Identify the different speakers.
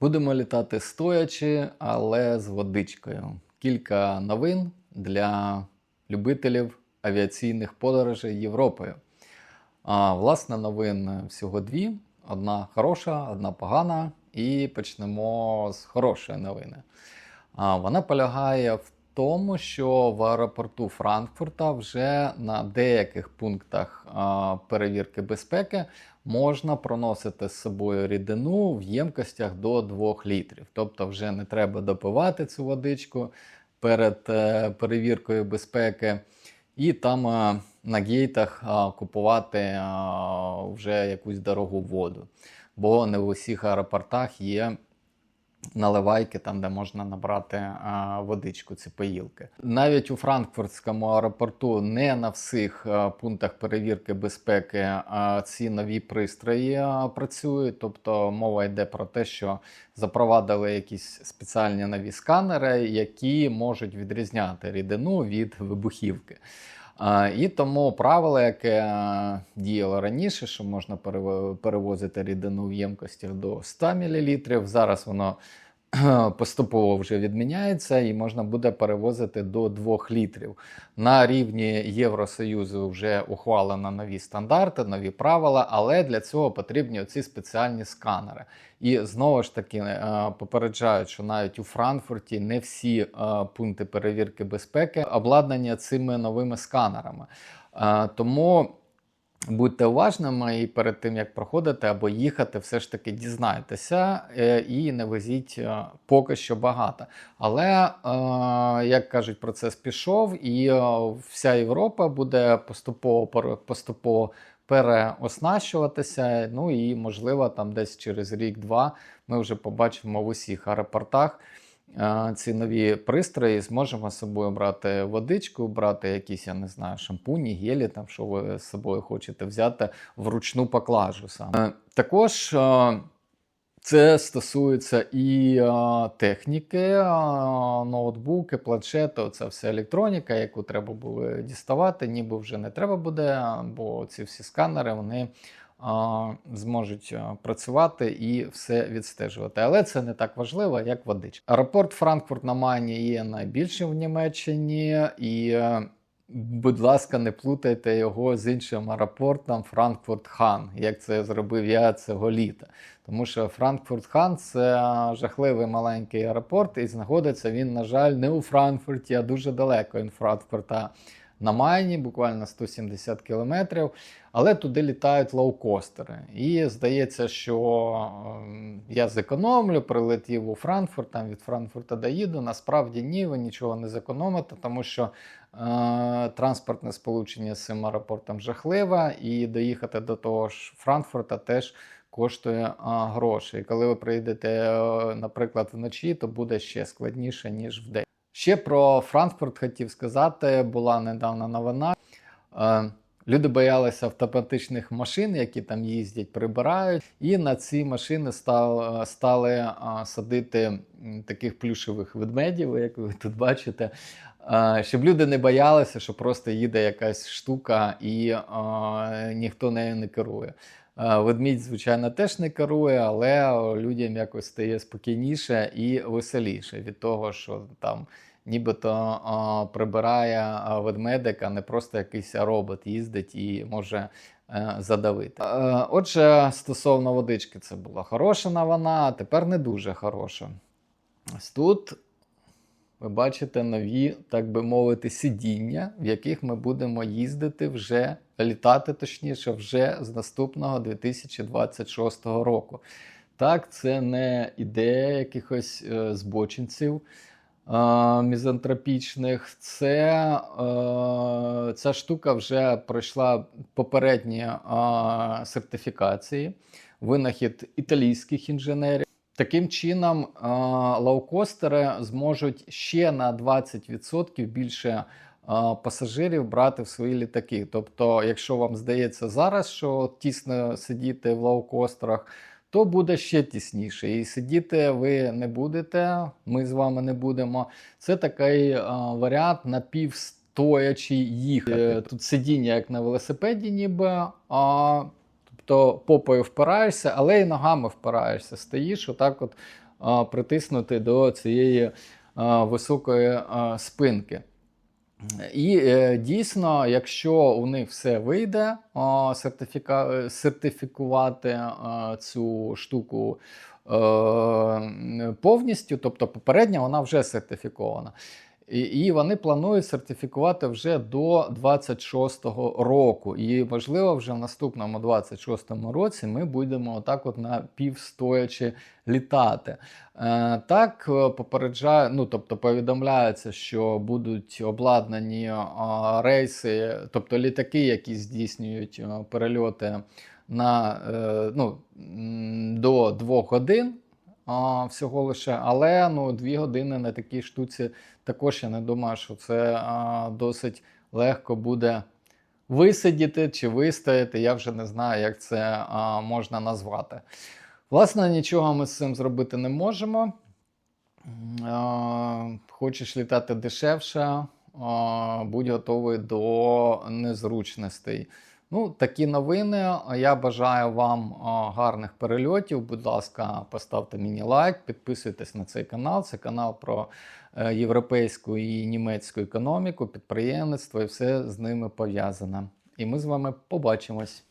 Speaker 1: Будемо літати стоячи, але з водичкою. Кілька новин для любителів авіаційних подорожей Європою. А, власне, новин всього дві: одна хороша, одна погана. І почнемо з хорошої новини. А, вона полягає в тому, що в аеропорту Франкфурта вже на деяких пунктах перевірки безпеки можна проносити з собою рідину в ємкостях до 2 літрів. Тобто, вже не треба допивати цю водичку перед е, перевіркою безпеки, і там е, на гейтах купувати вже якусь дорогу воду. Бо не в усіх аеропортах є наливайки, там, де можна набрати водичку, ці поїлки. Навіть у Франкфуртському аеропорту не на всіх пунктах перевірки безпеки ці нові пристрої працюють. Тобто мова йде про те, що запровадили якісь спеціальні нові сканери, які можуть відрізняти рідину від вибухівки. І тому правило, яке діяло раніше, що можна перевозити рідину в ємкостях до 100 мл, зараз воно поступово вже відміняється і можна буде перевозити до 2 літрів. На рівні Євросоюзу вже ухвалено нові стандарти, нові правила, але для цього потрібні оці спеціальні сканери. І знову ж таки е, попереджають, що навіть у Франкфурті не всі е, пункти перевірки безпеки обладнані цими новими сканерами. Е, Тому будьте уважними і перед тим як проходити або їхати, все ж таки дізнайтеся е, і не везіть е, поки що багато. Але е, як кажуть, процес пішов, і вся Європа буде поступово поступово переоснащуватися. Ну і можливо, там десь через рік-два ми вже побачимо в усіх аеропортах. Ці нові пристрої зможемо з собою брати водичку, брати якісь, я не знаю, шампуні, гелі, там що ви з собою хочете взяти вручну поклажу саме. Е, Також е, це стосується і е, техніки, ноутбуки, планшети, це вся електроніка, яку треба було діставати, ніби вже не треба буде, бо ці всі сканери вони зможуть працювати і все відстежувати. Але це не так важливо, як водичка. Аеропорт Франкфурт на Майні є найбільшим в Німеччині, і, е, будь ласка, не плутайте його з іншим аеропортом Франкфурт Хан, як це зробив я цього літа. Тому що Франкфурт Хан це жахливий маленький аеропорт, і знаходиться він, на жаль, не у Франкфурті, а дуже далеко від Франкфурта на Майні, буквально 170 кілометрів. Але туди літають лоукостери. І здається, що ем, я зекономлю, прилетів у Франкфурт, там від Франкфурта доїду. Насправді ні, ви нічого не зекономите, тому що е, транспортне сполучення з цим аеропортом жахливе, і доїхати до того ж Франкфурта теж коштує а, гроші. І коли ви приїдете, е, наприклад, вночі, то буде ще складніше, ніж вдень. Ще про Франкфурт хотів сказати, була недавно новина. Е, Люди боялися автоматичних машин, які там їздять, прибирають, і на ці машини став, стали садити таких плюшевих ведмедів, як ви тут бачите, щоб люди не боялися, що просто їде якась штука і ніхто нею не керує. Ведмідь, звичайно, теж не керує, але людям якось стає спокійніше і веселіше від того, що там нібито прибирає а, ведмедик, а не просто якийсь робот їздить і може е, задавити. Е, Отже, стосовно водички, це була хороша новина, а тепер не дуже хороша. Тут ви бачите нові, так би мовити, сидіння, в яких ми будемо їздити вже, літати точніше, вже з наступного 2026 року. Так, це не ідея якихось е, збочинців мізантропічних. Це, ця штука вже пройшла попередні сертифікації, винахід італійських інженерів. Таким чином, лоукостери зможуть ще на 20% більше пасажирів брати в свої літаки. Тобто, якщо вам здається зараз, що тісно сидіти в лоукостерах, то буде ще тісніше. І сидіти ви не будете, ми з вами не будемо. Це такий е, варіант напівстоячий їхати. Е, Тут сидіння, як на велосипеді, ніби. А, Тобто попою впираєшся, але і ногами впираєшся. Стоїш, отак от а, притиснути до цієї а, високої а, спинки. І е, дійсно, якщо у них все вийде сертифіка... сертифікувати а, цю штуку е, повністю, тобто попередня вона вже сертифікована. І, вони планують сертифікувати вже до 26-го року. І можливо, вже в наступному 26-му році ми будемо отак от на півстоячи літати. Е, так е, попереджає, ну тобто повідомляється, що будуть обладнані е, рейси, тобто літаки, які здійснюють перельоти на ну, до 2 годин. А, всього лише, але ну, дві години на такій штуці також я не думаю, що це а, досить легко буде висидіти чи вистояти. Я вже не знаю, як це а, можна назвати. Власне, нічого ми з цим зробити не можемо. А, хочеш літати дешевше, а, будь готовий до незручностей. Ну, такі новини. Я бажаю вам гарних перельотів. Будь ласка, поставте мені лайк, підписуйтесь на цей канал. Це канал про е, європейську і німецьку економіку, підприємництво і все з ними пов'язане. І ми з вами побачимось.